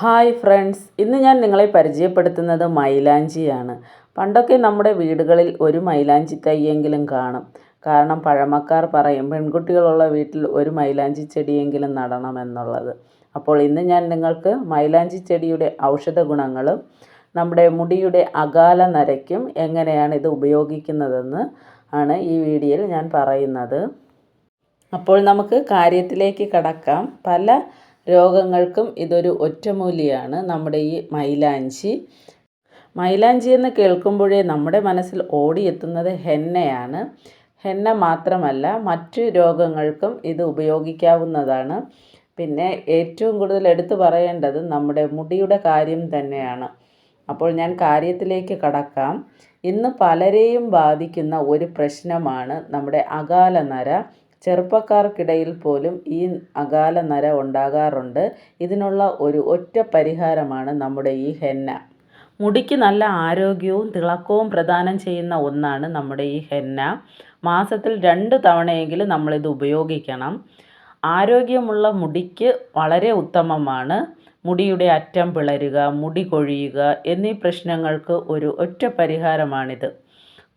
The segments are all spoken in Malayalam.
ഹായ് ഫ്രണ്ട്സ് ഇന്ന് ഞാൻ നിങ്ങളെ പരിചയപ്പെടുത്തുന്നത് മൈലാഞ്ചിയാണ്. പണ്ടൊക്കെ നമ്മുടെ വീടുകളിൽ ഒരു മൈലാഞ്ചി തൈയെങ്കിലും കാണും. കാരണം പഴമക്കാർ പറയും പെൺകുട്ടികളുള്ള വീട്ടിൽ ഒരു മൈലാഞ്ചി ചെടിയെങ്കിലും നടണം എന്നുള്ളത്. അപ്പോൾ ഇന്ന് ഞാൻ നിങ്ങൾക്ക് മൈലാഞ്ചി ചെടിയുടെ ഔഷധ ഗുണങ്ങളും നമ്മുടെ മുടിയുടെ അകാല നരയ്ക്കും എങ്ങനെയാണ് ഇത് ഉപയോഗിക്കുന്നതെന്ന് ആണ് ഈ വീഡിയോയിൽ ഞാൻ പറയുന്നത്. അപ്പോൾ നമുക്ക് കാര്യത്തിലേക്ക് കടക്കാം. പല രോഗങ്ങൾക്കും ഇതൊരു ഒറ്റമൂലിയാണ് നമ്മുടെ ഈ മൈലാഞ്ചി. മൈലാഞ്ചി എന്ന് കേൾക്കുമ്പോഴേ നമ്മുടെ മനസ്സിൽ ഓടിയെത്തുന്നത് ഹെന്നയാണ്. ഹെന്ന മാത്രമല്ല മറ്റു രോഗങ്ങൾക്കും ഇത് ഉപയോഗിക്കാവുന്നതാണ്. പിന്നെ ഏറ്റവും കൂടുതൽ എടുത്തു പറയേണ്ടത് നമ്മുടെ മുടിയുടെ കാര്യം തന്നെയാണ്. അപ്പോൾ ഞാൻ കാര്യത്തിലേക്ക് കടക്കാം. ഇന്ന് പലരെയും ബാധിക്കുന്ന ഒരു പ്രശ്നമാണ് നമ്മുടെ അകാല നര ചെറുപ്പക്കാർക്കിടയിൽ പോലും ഈ അകാല നര ഉണ്ടാകാറുണ്ട്. ഇതിനുള്ള ഒരു ഒറ്റ പരിഹാരമാണ് നമ്മുടെ ഈ ഹെന്ന. മുടിക്ക് നല്ല ആരോഗ്യവും തിളക്കവും പ്രദാനം ചെയ്യുന്ന ഒന്നാണ് നമ്മുടെ ഈ ഹെന്ന. മാസത്തിൽ രണ്ട് തവണയെങ്കിലും നമ്മളിത് ഉപയോഗിക്കണം. ആരോഗ്യമുള്ള മുടിക്ക് വളരെ ഉത്തമമാണ്. മുടിയുടെ അറ്റം പിളരുക മുടി കൊഴിയുക എന്നീ പ്രശ്നങ്ങൾക്ക് ഒരു ഒറ്റ പരിഹാരമാണിത്.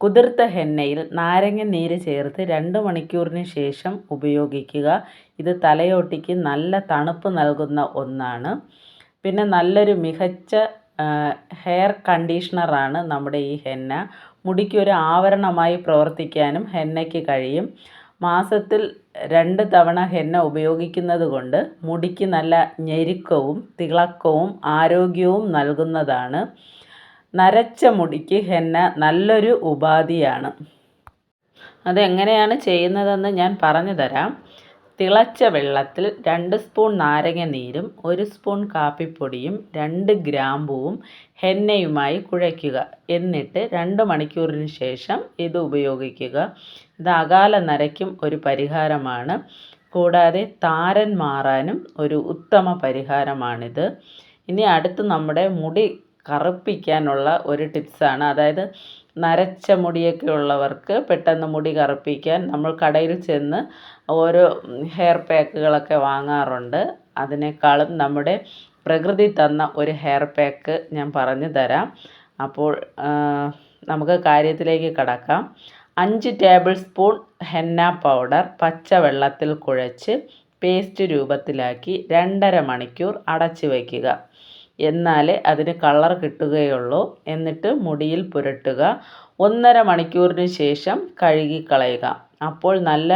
കുതിർത്ത ഹെന്നയിൽ നാരങ്ങ നീര് ചേർത്ത് രണ്ട് മണിക്കൂറിന് ശേഷം ഉപയോഗിക്കുക. ഇത് തലയോട്ടിക്ക് നല്ല തണുപ്പ് നൽകുന്ന ഒന്നാണ്. പിന്നെ നല്ലൊരു മികച്ച ഹെയർ കണ്ടീഷണറാണ് നമ്മുടെ ഈ ഹെന്ന മുടിക്ക് ഒരു ആവരണമായി പ്രവർത്തിക്കാനും ഹെന്നയ്ക്ക് കഴിയും. മാസത്തിൽ രണ്ട് തവണ ഹെന്ന ഉപയോഗിക്കുന്നത് കൊണ്ട് മുടിക്ക് നല്ല ഞെരുക്കവും തിളക്കവും ആരോഗ്യവും നൽകുന്നതാണ്. നരച്ച മുടിക്ക് ഹെന്ന നല്ലൊരു ഉപാധിയാണ്. അതെങ്ങനെയാണ് ചെയ്യുന്നതെന്ന് ഞാൻ പറഞ്ഞു തരാം. തിളച്ച വെള്ളത്തിൽ രണ്ട് സ്പൂൺ നാരങ്ങ നീരും ഒരു സ്പൂൺ കാപ്പിപ്പൊടിയും രണ്ട് ഗ്രാമ്പുവും ഹെന്നയുമായി കുഴയ്ക്കുക. എന്നിട്ട് രണ്ട് മണിക്കൂറിന് ശേഷം ഇത് ഉപയോഗിക്കുക. ഇത് അകാല നരയ്ക്കും ഒരു പരിഹാരമാണ്. കൂടാതെ താരൻ മാറാനും ഒരു ഉത്തമ പരിഹാരമാണിത്. ഇനി അടുത്ത് നമ്മുടെ മുടി കറുപ്പിക്കാനുള്ള ഒരു ടിപ്സാണ്. അതായത് നരച്ച മുടിയൊക്കെ ഉള്ളവർക്ക് പെട്ടെന്ന് മുടി കറുപ്പിക്കാൻ നമ്മൾ കടയിൽ ചെന്ന് ഓരോ ഹെയർ പാക്കുകളൊക്കെ വാങ്ങാറുണ്ട്. അതിനേക്കാളും നമ്മുടെ പ്രകൃതി തന്ന ഒരു ഹെയർ പാക്ക് ഞാൻ പറഞ്ഞു തരാം. അപ്പോൾ നമുക്ക് കാര്യത്തിലേക്ക് കടക്കാം. അഞ്ച് ടേബിൾ സ്പൂൺ ഹെന്ന പൗഡർ പച്ചവെള്ളത്തിൽ കുഴച്ച് പേസ്റ്റ് രൂപത്തിലാക്കി രണ്ടര മണിക്കൂർ അടച്ചു വയ്ക്കുക. എന്നാലേ അതിന് കളർ കിട്ടുകയുള്ളൂ. എന്നിട്ട് മുടിയിൽ പുരട്ടുക. ഒന്നര മണിക്കൂറിന് ശേഷം കഴുകിക്കളയുക. അപ്പോൾ നല്ല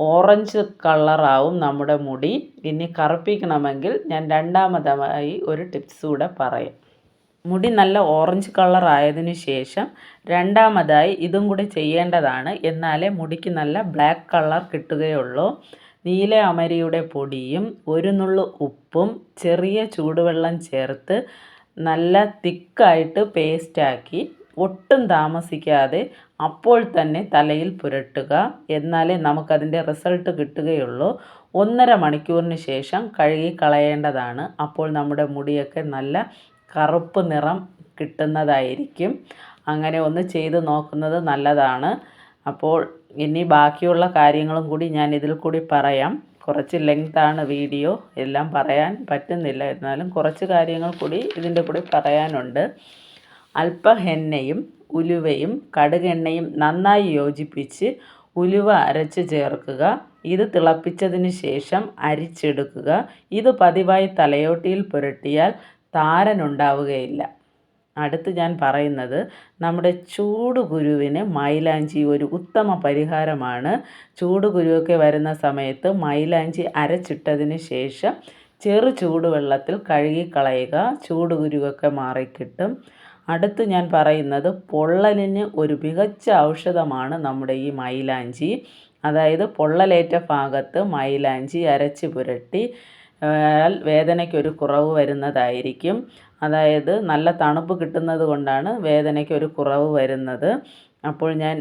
ഓറഞ്ച് കളറാവും നമ്മുടെ മുടി. ഇനി കറുപ്പിക്കണമെങ്കിൽ ഞാൻ രണ്ടാമതായി ഒരു ടിപ്സ് കൂടെ പറയാം. മുടി നല്ല ഓറഞ്ച് കളർ ആയതിനു ശേഷം രണ്ടാമതായി ഇതും കൂടി ചെയ്യേണ്ടതാണ്. എന്നാലേ മുടിക്ക് നല്ല ബ്ലാക്ക് കളർ കിട്ടുകയുള്ളൂ. നീല അമരിയുടെ പൊടിയും ഒരു നുള്ളു ഉപ്പും ചെറിയ ചൂടുവെള്ളം ചേർത്ത് നല്ല തിക്കായിട്ട് പേസ്റ്റാക്കി ഒട്ടും താമസിക്കാതെ അപ്പോൾ തന്നെ തലയിൽ പുരട്ടുക. എന്നാലേ നമുക്കതിന്റെ റിസൾട്ട് കിട്ടുകയുള്ളൂ. ഒന്നര മണിക്കൂറിന് ശേഷം കഴുകി കളയേണ്ടതാണ്. അപ്പോൾ നമ്മുടെ മുടിയൊക്കെ നല്ല കറുപ്പ് നിറം കിട്ടുന്നതായിരിക്കും. അങ്ങനെ ഒന്ന് ചെയ്ത് നോക്കുന്നത് നല്ലതാണ്. അപ്പോൾ ഇനി ബാക്കിയുള്ള കാര്യങ്ങളും കൂടി ഞാൻ ഇതിൽ കൂടി പറയാം. കുറച്ച് ലെങ്താണ് വീഡിയോ എല്ലാം പറയാൻ പറ്റുന്നില്ല. എന്നാലും കുറച്ച് കാര്യങ്ങൾ കൂടി ഇതിന്റെ കൂടി പറയാനുണ്ട്. അല്പം എണ്ണയും ഉലുവയും കടുകെണ്ണയും നന്നായി യോജിപ്പിച്ച് ഉലുവ അരച്ച് ചേർക്കുക. ഇത് തിളപ്പിച്ചതിന് ശേഷം അരിച്ചെടുക്കുക. ഇത് പതിവായി തലയോട്ടിയിൽ പുരട്ടിയാൽ താരനുണ്ടാവുകയില്ല അടുത്ത് ഞാൻ പറയുന്നത് നമ്മുടെ ചൂട് കുരുവിന് മൈലാഞ്ചി ഒരു ഉത്തമ പരിഹാരമാണ്. ചൂട് കുരുവൊക്കെ വരുന്ന സമയത്ത് മൈലാഞ്ചി അരച്ചിട്ടതിന് ശേഷം ചെറു ചൂടുവെള്ളത്തിൽ കഴുകിക്കളയുക. ചൂട് കുരുവൊക്കെ മാറിക്കിട്ടും. അടുത്ത് ഞാൻ പറയുന്നത് പൊള്ളലിന് ഒരു മികച്ച ഔഷധമാണ് നമ്മുടെ ഈ മൈലാഞ്ചി. അതായത് പൊള്ളലേറ്റ ഭാഗത്ത് മൈലാഞ്ചി അരച്ച് പുരട്ടി വേദനയ്ക്കൊരു കുറവ് വരുന്നതായിരിക്കും. അതായത് നല്ല തണുപ്പ് കിട്ടുന്നത് കൊണ്ടാണ് വേദനയ്ക്ക് ഒരു കുറവ് വരുന്നത്. അപ്പോൾ ഞാൻ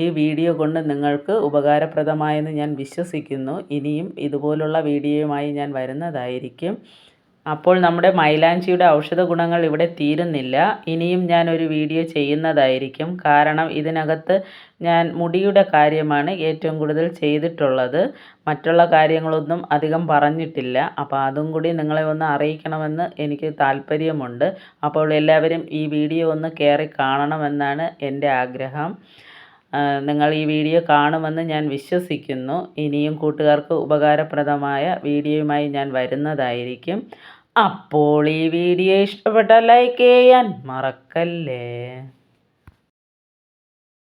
ഈ വീഡിയോ കൊണ്ട് നിങ്ങൾക്ക് ഉപകാരപ്രദമായെന്ന് ഞാൻ വിശ്വസിക്കുന്നു. ഇനിയും ഇതുപോലുള്ള വീഡിയോയുമായി ഞാൻ വരുന്നതായിരിക്കും. അപ്പോൾ നമ്മുടെ മൈലാഞ്ചിയുടെ ഔഷധ ഗുണങ്ങൾ ഇവിടെ തീരുന്നില്ല. ഇനിയും ഞാൻ ഒരു വീഡിയോ ചെയ്യുന്നതായിരിക്കും. കാരണം ഇതിനകത്ത് ഞാൻ മുടിയുടെ കാര്യമാണ് ഏറ്റവും കൂടുതൽ ചെയ്തിട്ടുള്ളത്. മറ്റുള്ള കാര്യങ്ങളൊന്നും അധികം പറഞ്ഞിട്ടില്ല. അപ്പോൾ അതും കൂടി നിങ്ങളെ ഒന്ന് അറിയിക്കണമെന്ന് എനിക്ക് താല്പര്യമുണ്ട്. അപ്പോൾ എല്ലാവരും ഈ വീഡിയോ ഒന്ന് കയറി കാണണമെന്നാണ് എന്റെ ആഗ്രഹം. നിങ്ങൾ ഈ വീഡിയോ കാണുമെന്ന് ഞാൻ വിശ്വസിക്കുന്നു. ഇനിയും കൂട്ടുകാർക്ക് ഉപകാരപ്രദമായ വീഡിയോയുമായി ഞാൻ വരുന്നതായിരിക്കും. അപ്പോൾ ഈ വീഡിയോ ഇഷ്ടപ്പെട്ട ലൈക്ക് ചെയ്യാൻ മറക്കല്ലേ?